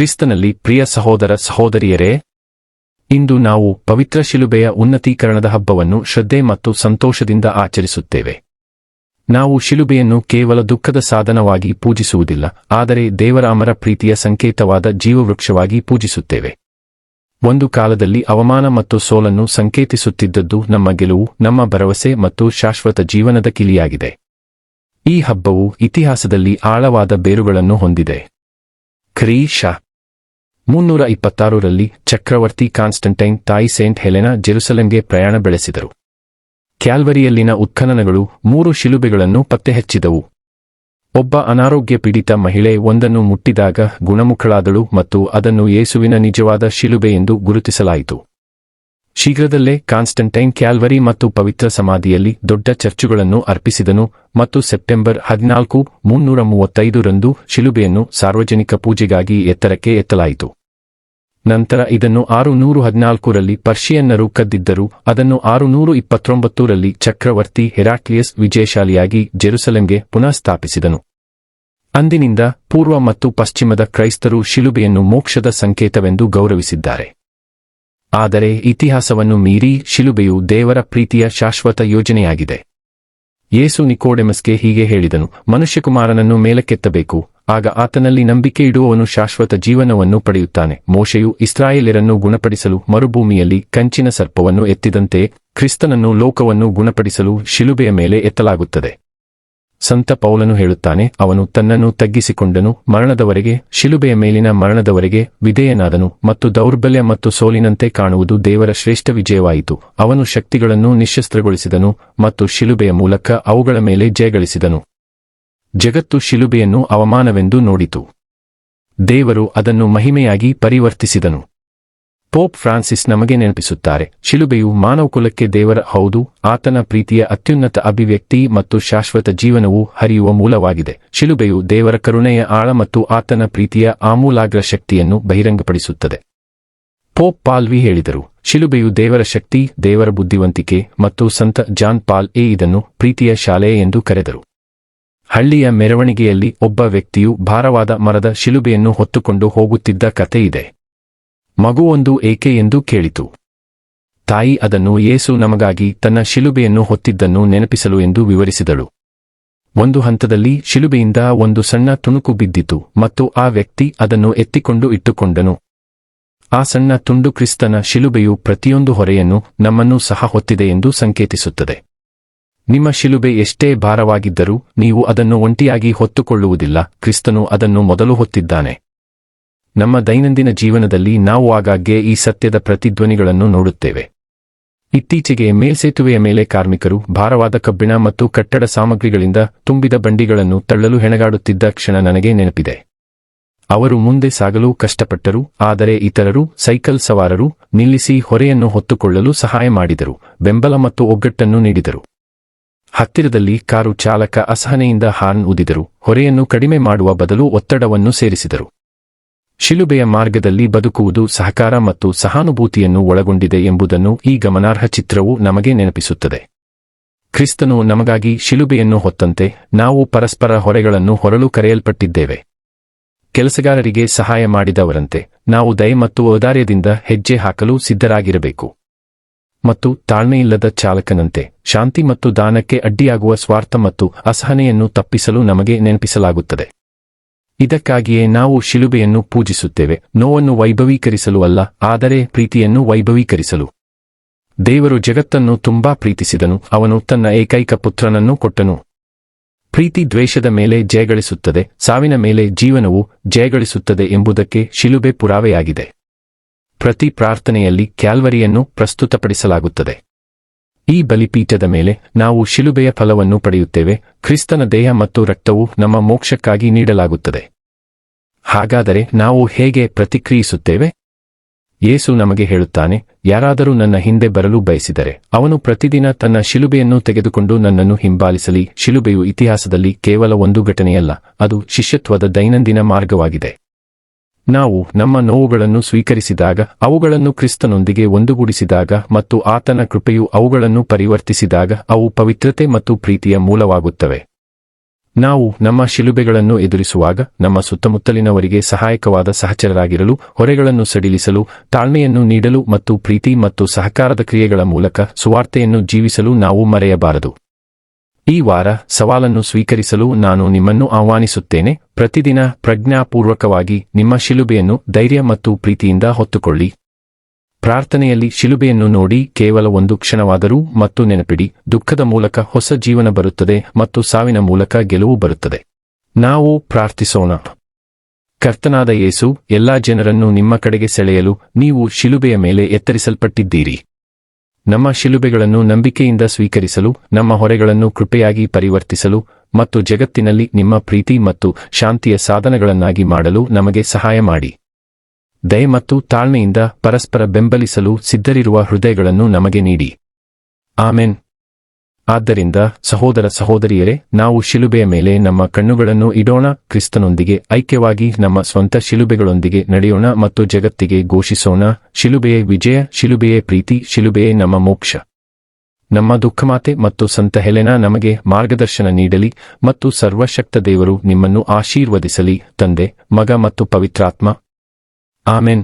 ಕ್ರಿಸ್ತನಲ್ಲಿ ಪ್ರಿಯ ಸಹೋದರ ಸಹೋದರಿಯರೇ, ಇಂದು ನಾವು ಪವಿತ್ರ ಶಿಲುಬೆಯ ಉನ್ನತೀಕರಣದ ಹಬ್ಬವನ್ನು ಶ್ರದ್ಧೆ ಮತ್ತು ಸಂತೋಷದಿಂದ ಆಚರಿಸುತ್ತೇವೆ. ನಾವು ಶಿಲುಬೆಯನ್ನು ಕೇವಲ ದುಃಖದ ಸಾಧನವಾಗಿ ಪೂಜಿಸುವುದಿಲ್ಲ, ಆದರೆ ದೇವರ ಅಮರ ಪ್ರೀತಿಯ ಸಂಕೇತವಾದ ಜೀವವೃಕ್ಷವಾಗಿ ಪೂಜಿಸುತ್ತೇವೆ. ಒಂದು ಕಾಲದಲ್ಲಿ ಅವಮಾನ ಮತ್ತು ಸೋಲನ್ನು ಸಂಕೇತಿಸುತ್ತಿದ್ದದ್ದು ನಮ್ಮ ಗೆಲುವು, ನಮ್ಮ ಭರವಸೆ ಮತ್ತು ಶಾಶ್ವತ ಜೀವನದ ಕಿಲಿಯಾಗಿದೆ. ಈ ಹಬ್ಬವು ಇತಿಹಾಸದಲ್ಲಿ ಆಳವಾದ ಬೇರುಗಳನ್ನು ಹೊಂದಿದೆ. ಕ್ರೀಶ ಮುನ್ನೂರ ಇಪ್ಪತ್ತಾರರಲ್ಲಿ ಚಕ್ರವರ್ತಿ ಕಾನ್ಸ್ಟಂಟೈನ್ ತಾಯಿ ಸೇಂಟ್ ಹೆಲೆನಾ ಜೆರುಸಲೆಂಗೆ ಪ್ರಯಾಣ ಬೆಳೆಸಿದರು. ಕ್ಯಾಲ್ವರಿಯಲ್ಲಿನ ಉತ್ಖನನಗಳು ಮೂರು ಶಿಲುಬೆಗಳನ್ನು ಪತ್ತೆಹಚ್ಚಿದವು. ಒಬ್ಬ ಅನಾರೋಗ್ಯ ಪೀಡಿತ ಮಹಿಳೆ ಒಂದನ್ನು ಮುಟ್ಟಿದಾಗ ಗುಣಮುಖಳಾದಳು ಮತ್ತು ಅದನ್ನು ಯೇಸುವಿನ ನಿಜವಾದ ಶಿಲುಬೆ ಎಂದು ಗುರುತಿಸಲಾಯಿತು. ಶೀಘ್ರದಲ್ಲೇ ಕಾನ್ಸ್ಟಂಟೈನ್ ಕ್ಯಾಲ್ವರಿ ಮತ್ತು ಪವಿತ್ರ ಸಮಾಧಿಯಲ್ಲಿ ದೊಡ್ಡ ಚರ್ಚುಗಳನ್ನು ಅರ್ಪಿಸಿದನು ಮತ್ತು ಸೆಪ್ಟೆಂಬರ್ ಹದಿನಾಲ್ಕು ಮುನ್ನೂರ ಮೂವತ್ತೈದರಂದು ಶಿಲುಬೆಯನ್ನು ಸಾರ್ವಜನಿಕ ಪೂಜೆಗಾಗಿ ಎತ್ತರಕ್ಕೆ ಎತ್ತಲಾಯಿತು. ನಂತರ ಇದನ್ನು ಆರು ನೂರು ಹದಿನಾಲ್ಕರಲ್ಲಿ ಪರ್ಷಿಯನ್ನರು ಕದ್ದಿದ್ದರು, ಅದನ್ನು ಆರು ನೂರು ಇಪ್ಪತ್ತೊಂಬತ್ತರಲ್ಲಿ ಚಕ್ರವರ್ತಿ ಹೆರಾಕ್ಲಿಯಸ್ ವಿಜಯಶಾಲಿಯಾಗಿ ಜೆರುಸಲೆಂಗೆ ಪುನಃ ಸ್ಥಾಪಿಸಿದನು. ಅಂದಿನಿಂದ ಪೂರ್ವ ಮತ್ತು ಪಶ್ಚಿಮದ ಕ್ರೈಸ್ತರು ಶಿಲುಬೆಯನ್ನು ಮೋಕ್ಷದ ಸಂಕೇತವೆಂದು ಗೌರವಿಸಿದ್ದಾರೆ. ಆದರೆ ಇತಿಹಾಸವನ್ನು ಮೀರಿ ಶಿಲುಬೆಯು ದೇವರ ಪ್ರೀತಿಯ ಶಾಶ್ವತ ಯೋಜನೆಯಾಗಿದೆ. ಯೇಸು ನಿಕೋಡೆಮಸ್ಗೆ ಹೀಗೆ ಹೇಳಿದನು, ಮನುಷ್ಯಕುಮಾರನನ್ನು ಮೇಲಕ್ಕೆತ್ತಬೇಕು. ಆಗ ಆತನಲ್ಲಿ ನಂಬಿಕೆ ಇಡುವವನು ಶಾಶ್ವತ ಜೀವನವನ್ನು ಪಡೆಯುತ್ತಾನೆ. ಮೋಶೆಯು ಇಸ್ರಾಯೇಲರನ್ನು ಗುಣಪಡಿಸಲು ಮರುಭೂಮಿಯಲ್ಲಿ ಕಂಚಿನ ಸರ್ಪವನ್ನು ಎತ್ತಿದಂತೆ ಕ್ರಿಸ್ತನನ್ನು ಲೋಕವನ್ನು ಗುಣಪಡಿಸಲು ಶಿಲುಬೆಯ ಮೇಲೆ ಎತ್ತಲಾಗುತ್ತದೆ. ಸಂತ ಪೌಲನು ಹೇಳುತ್ತಾನೆ, ಅವನು ತನ್ನನ್ನು ತಗ್ಗಿಸಿಕೊಂಡನು, ಮರಣದವರೆಗೆ, ಶಿಲುಬೆಯ ಮೇಲಿನ ಮರಣದವರೆಗೆ ವಿಧೇಯನಾದನು ಮತ್ತು ದೌರ್ಬಲ್ಯ ಮತ್ತು ಸೋಲಿನಂತೆ ಕಾಣುವುದು ದೇವರ ಶ್ರೇಷ್ಠ ವಿಜಯವಾಯಿತು. ಅವನು ಶಕ್ತಿಗಳನ್ನು ನಿಶಸ್ತ್ರಗೊಳಿಸಿದನು ಮತ್ತು ಶಿಲುಬೆಯ ಮೂಲಕ ಅವುಗಳ ಮೇಲೆ ಜಯಗಳಿಸಿದನು. ಜಗತ್ತು ಶಿಲುಬೆಯನ್ನು ಅವಮಾನವೆಂದು ನೋಡಿತು. ದೇವರು ಅದನ್ನು ಮಹಿಮೆಯಾಗಿ ಪರಿವರ್ತಿಸಿದನು. ಪೋಪ್ ಫ್ರಾನ್ಸಿಸ್ ನಮಗೆ ನೆನಪಿಸುತ್ತಾರೆ, ಶಿಲುಬೆಯು ಮಾನವಕುಲಕ್ಕೆ ದೇವರ ಹೌದು, ಆತನ ಪ್ರೀತಿಯ ಅತ್ಯುನ್ನತ ಅಭಿವ್ಯಕ್ತಿ ಮತ್ತು ಶಾಶ್ವತ ಜೀವನವು ಹರಿಯುವ ಮೂಲವಾಗಿದೆ. ಶಿಲುಬೆಯು ದೇವರ ಕರುಣೆಯ ಆಳ ಮತ್ತು ಆತನ ಪ್ರೀತಿಯ ಆಮೂಲಾಗ್ರ ಶಕ್ತಿಯನ್ನು ಬಹಿರಂಗಪಡಿಸುತ್ತದೆ. ಪೋಪ್ ಪಾಲ್ವಿ ಹೇಳಿದರು, ಶಿಲುಬೆಯು ದೇವರ ಶಕ್ತಿ, ದೇವರ ಬುದ್ಧಿವಂತಿಕೆ ಮತ್ತು ಸಂತ ಜಾನ್ ಪಾಲ್ ಎ ಇದನ್ನು ಪ್ರೀತಿಯ ಶಾಲೆ ಎಂದು ಕರೆದರು. ಹಳ್ಳಿಯ ಮೆರವಣಿಗೆಯಲ್ಲಿ ಒಬ್ಬ ವ್ಯಕ್ತಿಯು ಭಾರವಾದ ಮರದ ಶಿಲುಬೆಯನ್ನು ಹೊತ್ತುಕೊಂಡು ಹೋಗುತ್ತಿದ್ದ ಕಥೆಯಿದೆ. ಮಗುವೊಂದು ಏಕೆ ಎಂದು ಕೇಳಿತು. ತಾಯಿ ಅದನ್ನು ಯೇಸು ನಮಗಾಗಿ ತನ್ನ ಶಿಲುಬೆಯನ್ನು ಹೊತ್ತಿದ್ದನ್ನು ನೆನಪಿಸಲು ಎಂದು ವಿವರಿಸಿದಳು. ಒಂದು ಹಂತದಲ್ಲಿ ಶಿಲುಬೆಯಿಂದ ಒಂದು ಸಣ್ಣ ತುಣುಕು ಬಿದ್ದಿತು ಮತ್ತು ಆ ವ್ಯಕ್ತಿ ಅದನ್ನು ಎತ್ತಿಕೊಂಡು ಇಟ್ಟುಕೊಂಡನು. ಆ ಸಣ್ಣ ತುಂಡು ಕ್ರಿಸ್ತನ ಶಿಲುಬೆಯು ಪ್ರತಿಯೊಂದು ಹೊರೆಯನ್ನು ನಮ್ಮನ್ನು ಸಹ ಹೊತ್ತಿದೆ ಎಂದು ಸಂಕೇತಿಸುತ್ತದೆ. ನಿಮ್ಮ ಶಿಲುಬೆ ಎಷ್ಟೇ ಭಾರವಾಗಿದ್ದರೂ ನೀವು ಅದನ್ನು ಒಂಟಿಯಾಗಿ ಹೊತ್ತುಕೊಳ್ಳುವುದಿಲ್ಲ, ಕ್ರಿಸ್ತನು ಅದನ್ನು ಮೊದಲು ಹೊತ್ತಿದ್ದಾನೆ. ನಮ್ಮ ದೈನಂದಿನ ಜೀವನದಲ್ಲಿ ನಾವು ಆಗಾಗ್ಗೆ ಈ ಸತ್ಯದ ಪ್ರತಿಧ್ವನಿಗಳನ್ನು ನೋಡುತ್ತೇವೆ. ಇತ್ತೀಚೆಗೆ ಮೇಲ್ಸೇತುವೆಯ ಮೇಲೆ ಕಾರ್ಮಿಕರು, ಭಾರವಾದ ಕಬ್ಬಿಣ ಮತ್ತು ಕಟ್ಟಡ ಸಾಮಗ್ರಿಗಳಿಂದ ತುಂಬಿದ ಬಂಡಿಗಳನ್ನು ತಳ್ಳಲು ಹೆಣಗಾಡುತ್ತಿದ್ದ ಕ್ಷಣ ನನಗೆ ನೆನಪಿದೆ. ಅವರು ಮುಂದೆ ಸಾಗಲು ಕಷ್ಟಪಟ್ಟರು, ಆದರೆ ಇತರರು, ಸೈಕಲ್ ಸವಾರರು, ನಿಲ್ಲಿಸಿ ಹೊರೆಯನ್ನು ಹೊತ್ತುಕೊಳ್ಳಲು ಸಹಾಯ ಮಾಡಿದರು, ಬೆಂಬಲ ಮತ್ತು ಒಗ್ಗಟ್ಟನ್ನು ನೀಡಿದರು. ಹತ್ತಿರದಲ್ಲಿ ಕಾರು ಚಾಲಕ ಅಸಹನೆಯಿಂದ ಹಾರ್ನ್ ಉದಿದರು, ಹೊರೆಯನ್ನು ಕಡಿಮೆ ಮಾಡುವ ಬದಲು ಒತ್ತಡವನ್ನು ಸೇರಿಸಿದರು. ಶಿಲುಬೆಯ ಮಾರ್ಗದಲ್ಲಿ ಬದುಕುವುದು ಸಹಕಾರ ಮತ್ತು ಸಹಾನುಭೂತಿಯನ್ನು ಒಳಗೊಂಡಿದೆ ಎಂಬುದನ್ನು ಈ ಗಮನಾರ್ಹ ಚಿತ್ರವು ನಮಗೆ ನೆನಪಿಸುತ್ತದೆ. ಕ್ರಿಸ್ತನು ನಮಗಾಗಿ ಶಿಲುಬೆಯನ್ನು ಹೊತ್ತಂತೆ ನಾವು ಪರಸ್ಪರ ಹೊರೆಗಳನ್ನು ಹೊರಲು ಕರೆಯಲ್ಪಟ್ಟಿದ್ದೇವೆ. ಕೆಲಸಗಾರರಿಗೆ ಸಹಾಯ ಮಾಡಿದವರಂತೆ ನಾವು ದಯ ಮತ್ತು ಔದಾರ್ಯದಿಂದ ಹೆಜ್ಜೆ ಹಾಕಲು ಸಿದ್ಧರಾಗಿರಬೇಕು. ಮತ್ತು ತಾಳ್ಮೆಯಿಲ್ಲದ ಚಾಲಕನಂತೆ ಶಾಂತಿ ಮತ್ತು ದಾನಕ್ಕೆ ಅಡ್ಡಿಯಾಗುವ ಸ್ವಾರ್ಥ ಮತ್ತು ಅಸಹನೆಯನ್ನು ತಪ್ಪಿಸಲು ನಮಗೆ ನೆನಪಿಸಲಾಗುತ್ತದೆ. ಇದಕ್ಕಾಗಿಯೇ ನಾವು ಶಿಲುಬೆಯನ್ನು ಪೂಜಿಸುತ್ತೇವೆ. ನೋವನ್ನು ವೈಭವೀಕರಿಸಲು ಅಲ್ಲ, ಆದರೆ ಪ್ರೀತಿಯನ್ನು ವೈಭವೀಕರಿಸಲು. ದೇವರು ಜಗತ್ತನ್ನು ತುಂಬಾ ಪ್ರೀತಿಸಿದನು, ಅವನು ತನ್ನ ಏಕೈಕ ಪುತ್ರನನ್ನು ಕೊಟ್ಟನು. ಪ್ರೀತಿ ದ್ವೇಷದ ಮೇಲೆ ಜಯಗಳಿಸುತ್ತದೆ ಸಾವಿನ ಮೇಲೆ ಜೀವನವು ಜಯಗಳಿಸುತ್ತದೆ ಎಂಬುದಕ್ಕೆ ಶಿಲುಬೆ ಪುರಾವೆಯಾಗಿದೆ. ಪ್ರತಿ ಪ್ರಾರ್ಥನೆಯಲ್ಲಿ ಕ್ಯಾಲ್ವರಿಯನ್ನು ಪ್ರಸ್ತುತಪಡಿಸಲಾಗುತ್ತದೆ. ಈ ಬಲಿಪೀಠದ ಮೇಲೆ ನಾವು ಶಿಲುಬೆಯ ಫಲವನ್ನು ಪಡೆಯುತ್ತೇವೆ, ಕ್ರಿಸ್ತನ ದೇಹ ಮತ್ತು ರಕ್ತವು ನಮ್ಮ ಮೋಕ್ಷಕ್ಕಾಗಿ ನೀಡಲಾಗುತ್ತದೆ. ಹಾಗಾದರೆ ನಾವು ಹೇಗೆ ಪ್ರತಿಕ್ರಿಯಿಸುತ್ತೇವೆ? ಯೇಸು ನಮಗೆ ಹೇಳುತ್ತಾನೆ, ಯಾರಾದರೂ ನನ್ನ ಹಿಂದೆ ಬರಲು ಬಯಸಿದರೆ ಅವನು ಪ್ರತಿದಿನ ತನ್ನ ಶಿಲುಬೆಯನ್ನು ತೆಗೆದುಕೊಂಡು ನನ್ನನ್ನು ಹಿಂಬಾಲಿಸಲಿ. ಶಿಲುಬೆಯು ಇತಿಹಾಸದಲ್ಲಿ ಕೇವಲ ಒಂದು ಘಟನೆಯಲ್ಲ, ಅದು ಶಿಷ್ಯತ್ವದ ದೈನಂದಿನ ಮಾರ್ಗವಾಗಿದೆ. ನಾವು ನಮ್ಮ ನೋವುಗಳನ್ನು ಸ್ವೀಕರಿಸಿದಾಗ, ಅವುಗಳನ್ನು ಕ್ರಿಸ್ತನೊಂದಿಗೆ ಒಂದುಗೂಡಿಸಿದಾಗ ಮತ್ತು ಆತನ ಕೃಪೆಯು ಅವುಗಳನ್ನು ಪರಿವರ್ತಿಸಿದಾಗ, ಅವು ಪವಿತ್ರತೆ ಮತ್ತು ಪ್ರೀತಿಯ ಮೂಲವಾಗುತ್ತವೆ. ನಾವು ನಮ್ಮ ಶಿಲುಬೆಗಳನ್ನು ಎದುರಿಸುವಾಗ ನಮ್ಮ ಸುತ್ತಮುತ್ತಲಿನವರಿಗೆ ಸಹಾಯಕವಾದ ಸಹಚರರಾಗಿರಲು, ಹೊರೆಗಳನ್ನು ಸಡಿಲಿಸಲು, ತಾಳ್ಮೆಯನ್ನು ನೀಡಲು ಮತ್ತು ಪ್ರೀತಿ ಮತ್ತು ಸಹಕಾರದ ಕ್ರಿಯೆಗಳ ಮೂಲಕ ಸುವಾರ್ತೆಯನ್ನು ಜೀವಿಸಲು ನಾವು ಮರೆಯಬಾರದು. ಈ ವಾರ ಸವಾಲನ್ನು ಸ್ವೀಕರಿಸಲು ನಾನು ನಿಮ್ಮನ್ನು ಆಹ್ವಾನಿಸುತ್ತೇನೆ. ಪ್ರತಿದಿನ ಪ್ರಜ್ಞಾಪೂರ್ವಕವಾಗಿ ನಿಮ್ಮ ಶಿಲುಬೆಯನ್ನು ಧೈರ್ಯ ಮತ್ತು ಪ್ರೀತಿಯಿಂದ ಹೊತ್ತುಕೊಳ್ಳಿ. ಪ್ರಾರ್ಥನೆಯಲ್ಲಿ ಶಿಲುಬೆಯನ್ನು ನೋಡಿ ಕೇವಲ ಒಂದು ಕ್ಷಣವಾದರೂ ಮತ್ತು ನೆನಪಿಡಿ, ದುಃಖದ ಮೂಲಕ ಹೊಸ ಜೀವನ ಬರುತ್ತದೆ ಮತ್ತು ಸಾವಿನ ಮೂಲಕ ಗೆಲುವು ಬರುತ್ತದೆ. ನಾವು ಪ್ರಾರ್ಥಿಸೋಣ. ಕರ್ತನಾದ ಯೇಸು, ಎಲ್ಲಾ ಜನರನ್ನು ನಿಮ್ಮ ಕಡೆಗೆ ಸೆಳೆಯಲು ನೀವು ಶಿಲುಬೆಯ ಮೇಲೆ ಎತ್ತರಿಸಲ್ಪಟ್ಟಿದ್ದೀರಿ. ನಮ್ಮ ಶಿಲುಬೆಗಳನ್ನು ನಂಬಿಕೆಯಿಂದ ಸ್ವೀಕರಿಸಲು, ನಮ್ಮ ಹೊರೆಗಳನ್ನು ಕೃಪೆಯಾಗಿ ಪರಿವರ್ತಿಸಲು ಮತ್ತು ಜಗತ್ತಿನಲ್ಲಿ ನಿಮ್ಮ ಪ್ರೀತಿ ಮತ್ತು ಶಾಂತಿಯ ಸಾಧನಗಳನ್ನಾಗಿ ಮಾಡಲು ನಮಗೆ ಸಹಾಯ ಮಾಡಿ. ದಯೆ ಮತ್ತು ತಾಳ್ಮೆಯಿಂದ ಪರಸ್ಪರ ಬೆಂಬಲಿಸಲು ಸಿದ್ಧರಿರುವ ಹೃದಯಗಳನ್ನು ನಮಗೆ ನೀಡಿ. ಆಮೆನ್. ಆದ್ದರಿಂದ, ಸಹೋದರ ಸಹೋದರಿಯರೇ, ನಾವು ಶಿಲುಬೆಯ ಮೇಲೆ ನಮ್ಮ ಕಣ್ಣುಗಳನ್ನು ಇಡೋಣ, ಕ್ರಿಸ್ತನೊಂದಿಗೆ ಐಕ್ಯವಾಗಿ ನಮ್ಮ ಸ್ವಂತ ಶಿಲುಬೆಗಳೊಂದಿಗೆ ನಡೆಯೋಣ ಮತ್ತು ಜಗತ್ತಿಗೆ ಘೋಷಿಸೋಣ, ಶಿಲುಬೆಯೇ ವಿಜಯ, ಶಿಲುಬೆಯೇ ಪ್ರೀತಿ, ಶಿಲುಬೆಯೇ ನಮ್ಮ ಮೋಕ್ಷ. ನಮ್ಮ ದುಃಖಮಾತೆ ಮತ್ತು ಸಂತ ಹೆಲೆನ ನಮಗೆ ಮಾರ್ಗದರ್ಶನ ನೀಡಲಿ ಮತ್ತು ಸರ್ವಶಕ್ತ ದೇವರು ನಿಮ್ಮನ್ನು ಆಶೀರ್ವದಿಸಲಿ, ತಂದೆ, ಮಗ ಮತ್ತು ಪವಿತ್ರಾತ್ಮ. ಆಮೆನ್